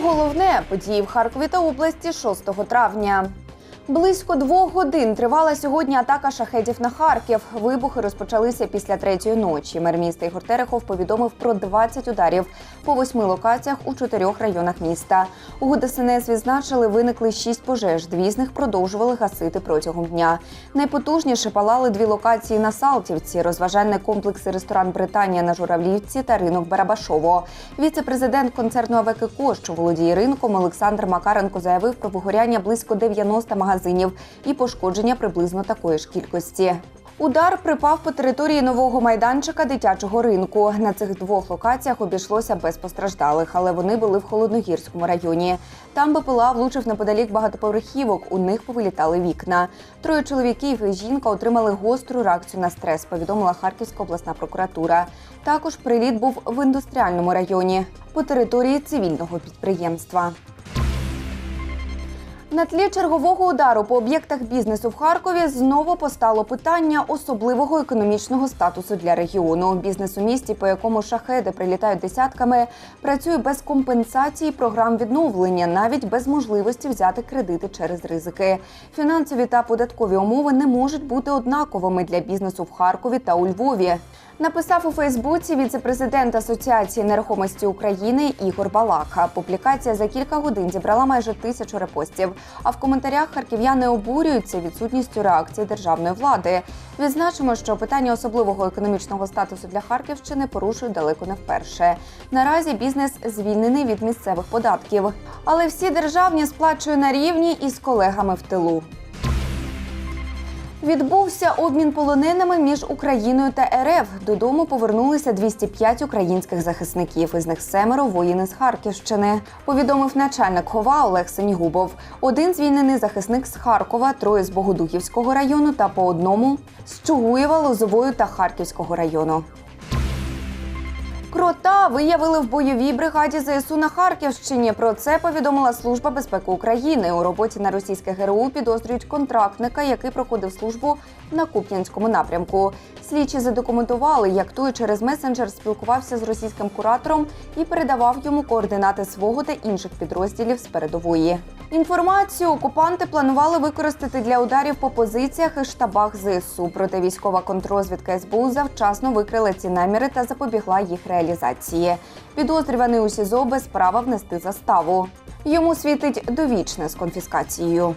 головне події в Харкові та області 6 травня. Близько двох годин тривала сьогодні атака шахедів на Харків. Вибухи розпочалися після третьої ночі. Мер міста Ігор Терехов повідомив про 20 ударів по восьми локаціях у чотирьох районах міста. У ГДСНС відзначили, виникли шість пожеж. Дві з них продовжували гасити протягом дня. Найпотужніше палали дві локації на Салтівці: розважальний комплекс і ресторан Британія на Журавлівці та ринок Барабашово. Віце-президент концерну АВККО, що володіє ринком, Олександр Макаренко заявив про вигоряння близько 90 магазинів і пошкодження приблизно такої ж кількості. Удар припав по території нового майданчика дитячого ринку. На цих двох локаціях обійшлося без постраждалих, але вони були в холодногірському районі. Там БПЛА влучив неподалік багатоповерхівок. У них повилітали вікна. Троє чоловіків і жінка отримали гостру реакцію на стрес. Повідомила Харківська обласна прокуратура. Також приліт був в індустріальному районі по території цивільного підприємства. На тлі чергового удару по об'єктах бізнесу в Харкові знову постало питання особливого економічного статусу для регіону. Бізнес у місті, по якому шахеди прилітають десятками, працює без компенсації програм відновлення, навіть без можливості взяти кредити через ризики. Фінансові та податкові умови не можуть бути однаковими для бізнесу в Харкові та у Львові. Написав у Фейсбуці віце-президент Асоціації нерухомості України Ігор Балаха. Публікація за кілька годин зібрала майже тисячу репостів. А в коментарях харків'яни обурюються відсутністю реакції державної влади. Відзначимо, що питання особливого економічного статусу для Харківщини порушують далеко не вперше. Наразі бізнес звільнений від місцевих податків, але всі державні сплачує на рівні із колегами в тилу. Відбувся обмін полоненими між Україною та РФ. Додому повернулися 205 українських захисників. Із них семеро воїни з Харківщини. Повідомив начальник хова Олег Сенігубов. Один звільнений захисник з Харкова, троє з Богодухівського району та по одному з Чугуєва, Лозовою та Харківського району. Крота виявили в бойовій бригаді ЗСУ на Харківщині. Про це повідомила Служба безпеки України. У роботі на російське ГРУ підозрюють контрактника, який проходив службу на Куп'янському напрямку. Слідчі задокументували, як той через месенджер спілкувався з російським куратором і передавав йому координати свого та інших підрозділів з передової. Інформацію окупанти планували використати для ударів по позиціях і штабах ЗСУ. Проте військова контрозвідка СБУ завчасно викрила ці наміри та запобігла їх реалізації. Підозрюваний у СІЗО без права внести заставу. Йому світить довічне з конфіскацією.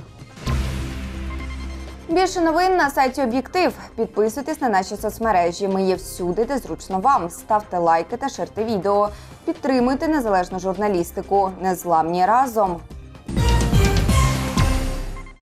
Більше новин на сайті Об'єктив. Підписуйтесь на наші соцмережі. Ми є всюди, де зручно вам. Ставте лайки та ширте відео. Підтримуйте незалежну журналістику. Незламні разом.